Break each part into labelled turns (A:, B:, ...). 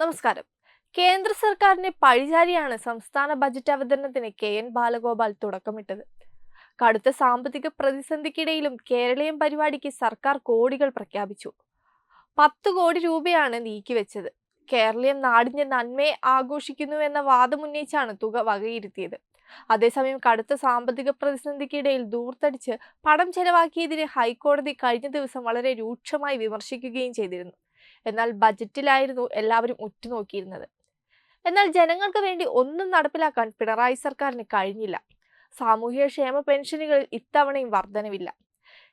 A: നമസ്കാരം. കേന്ദ്ര സർക്കാരിന്റെ പഴിചാരിയാണ് സംസ്ഥാന ബജറ്റ് അവതരണത്തിന് കെ എൻ ബാലഗോപാൽ തുടക്കമിട്ടത്. കടുത്ത സാമ്പത്തിക പ്രതിസന്ധിക്കിടയിലും കേരളീയം പരിപാടിക്ക് സർക്കാർ കോടികൾ പ്രഖ്യാപിച്ചു. പത്ത് കോടി രൂപയാണ് നീക്കിവെച്ചത്. കേരളീയം നാടിന്റെ നന്മയെ ആഘോഷിക്കുന്നു എന്ന വാദമുന്നയിച്ചാണ് തുക വകയിരുത്തിയത്. അതേസമയം കടുത്ത സാമ്പത്തിക പ്രതിസന്ധിക്കിടയിൽ ദൂർത്തടിച്ച് പണം ചെലവാക്കിയതിനെ ഹൈക്കോടതി കഴിഞ്ഞ ദിവസം വളരെ രൂക്ഷമായി വിമർശിക്കുകയും ചെയ്തിരുന്നു. എന്നാൽ ബജറ്റിലായിരുന്നു എല്ലാവരും ഉറ്റുനോക്കിയിരുന്നത്. എന്നാൽ ജനങ്ങൾക്ക് വേണ്ടി ഒന്നും നടപ്പിലാക്കാൻ പിണറായി സർക്കാരിന് കഴിഞ്ഞില്ല. സാമൂഹിക ക്ഷേമ പെൻഷനുകളിൽ ഇത്തവണയും വർധനവില്ല.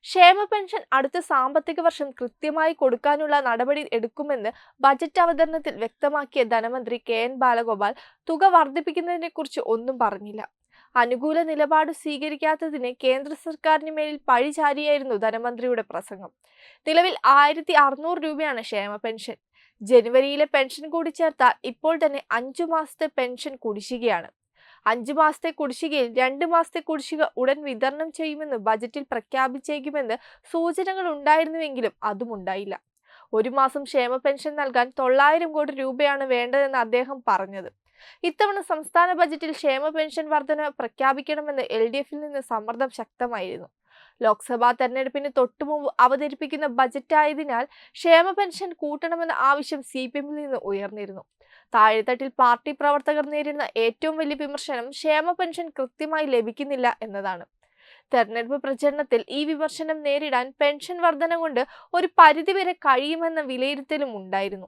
A: ക്ഷേമ പെൻഷൻ അടുത്ത സാമ്പത്തിക വർഷം കൃത്യമായി കൊടുക്കാനുള്ള നടപടി എടുക്കുമെന്ന് ബജറ്റ് അവതരണത്തിൽ വ്യക്തമാക്കിയ ധനമന്ത്രി കെ എൻ ബാലഗോപാൽ തുക വർദ്ധിപ്പിക്കുന്നതിനെക്കുറിച്ച് ഒന്നും പറഞ്ഞില്ല. അനുകൂല നിലപാട് സ്വീകരിക്കാത്തതിന് കേന്ദ്ര സർക്കാരിന് മേലിൽ പഴിചാരിയായിരുന്നു ധനമന്ത്രിയുടെ പ്രസംഗം. നിലവിൽ ആയിരത്തി അറുന്നൂറ് രൂപയാണ് ക്ഷേമ പെൻഷൻ. ജനുവരിയിലെ പെൻഷൻ കൂടി ചേർത്താൽ ഇപ്പോൾ തന്നെ അഞ്ചു മാസത്തെ പെൻഷൻ കുടിശ്ശികയാണ്. അഞ്ചു മാസത്തെ കുടിശ്ശികയിൽ രണ്ട് മാസത്തെ കുടിശ്ശിക ഉടൻ വിതരണം ചെയ്യുമെന്ന് ബജറ്റിൽ പ്രഖ്യാപിച്ചേക്കുമെന്ന് സൂചനകൾ ഉണ്ടായിരുന്നുവെങ്കിലും അതും ഉണ്ടായില്ല. ഒരു മാസം ക്ഷേമ പെൻഷൻ നൽകാൻ തൊള്ളായിരം കോടി രൂപയാണ് വേണ്ടതെന്ന് അദ്ദേഹം പറഞ്ഞത്. ഇത്തവണ സംസ്ഥാന ബജറ്റിൽ ക്ഷേമ പെൻഷൻ വർധന പ്രഖ്യാപിക്കണമെന്ന് എൽ ഡി എഫിൽ നിന്ന് സമ്മർദ്ദം ശക്തമായിരുന്നു. ലോക്സഭാ തെരഞ്ഞെടുപ്പിന് തൊട്ടുമുമ്പ് അവതരിപ്പിക്കുന്ന ബജറ്റായതിനാൽ ക്ഷേമ പെൻഷൻ കൂട്ടണമെന്ന ആവശ്യം സി പി എമ്മിൽ നിന്ന് ഉയർന്നിരുന്നു. താഴെത്തട്ടിൽ പാർട്ടി പ്രവർത്തകർ നേരിടുന്ന ഏറ്റവും വലിയ വിമർശനം ക്ഷേമ പെൻഷൻ കൃത്യമായി ലഭിക്കുന്നില്ല എന്നതാണ്. തെരഞ്ഞെടുപ്പ് പ്രചരണത്തിൽ ഈ വിമർശനം നേരിടാൻ പെൻഷൻ വർധന കൊണ്ട് ഒരു പരിധിവരെ കഴിയുമെന്ന വിലയിരുത്തലും ഉണ്ടായിരുന്നു.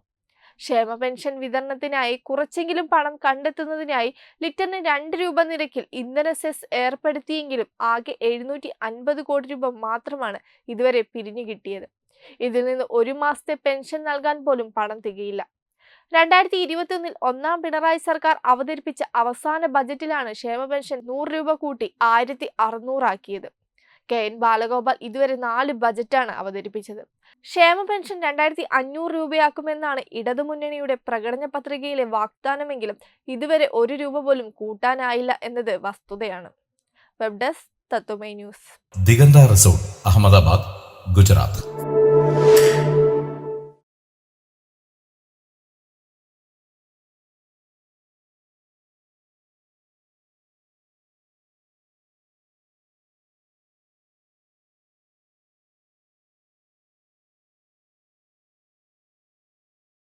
A: ക്ഷേമ പെൻഷൻ വിതരണത്തിനായി കുറച്ചെങ്കിലും പണം കണ്ടെത്തുന്നതിനായി ലിറ്ററിന് രണ്ട് രൂപ നിരക്കിൽ ഇന്ധന സെസ് ഏർപ്പെടുത്തിയെങ്കിലും ആകെ എഴുന്നൂറ്റി അൻപത് കോടി രൂപ മാത്രമാണ് ഇതുവരെ പിരിഞ്ഞു കിട്ടിയത്. ഇതിൽ നിന്ന് ഒരു മാസത്തെ പെൻഷൻ നൽകാൻ പോലും പണം തികയില്ല. രണ്ടായിരത്തി ഇരുപത്തിയൊന്നിൽ ഒന്നാം പിണറായി സർക്കാർ അവതരിപ്പിച്ച അവസാന ബജറ്റിലാണ് ക്ഷേമ പെൻഷൻ നൂറ് രൂപ കൂട്ടി ആയിരത്തി അറുന്നൂറാക്കിയത് കെ എൻ ബാലഗോപാൽ ഇതുവരെ നാല് ബജറ്റാണ് അവതരിപ്പിച്ചത്. ക്ഷേമ പെൻഷൻ രണ്ടായിരത്തി അഞ്ഞൂറ് രൂപയാക്കുമെന്നാണ് ഇടതുമുന്നണിയുടെ പ്രകടന പത്രികയിലെ വാഗ്ദാനമെങ്കിലും ഇതുവരെ ഒരു രൂപ പോലും കൂട്ടാനായില്ല എന്നത് വസ്തുതയാണ്. Web desk Tatwamayi news.
B: Diganta resort Ahmedabad Gujarat.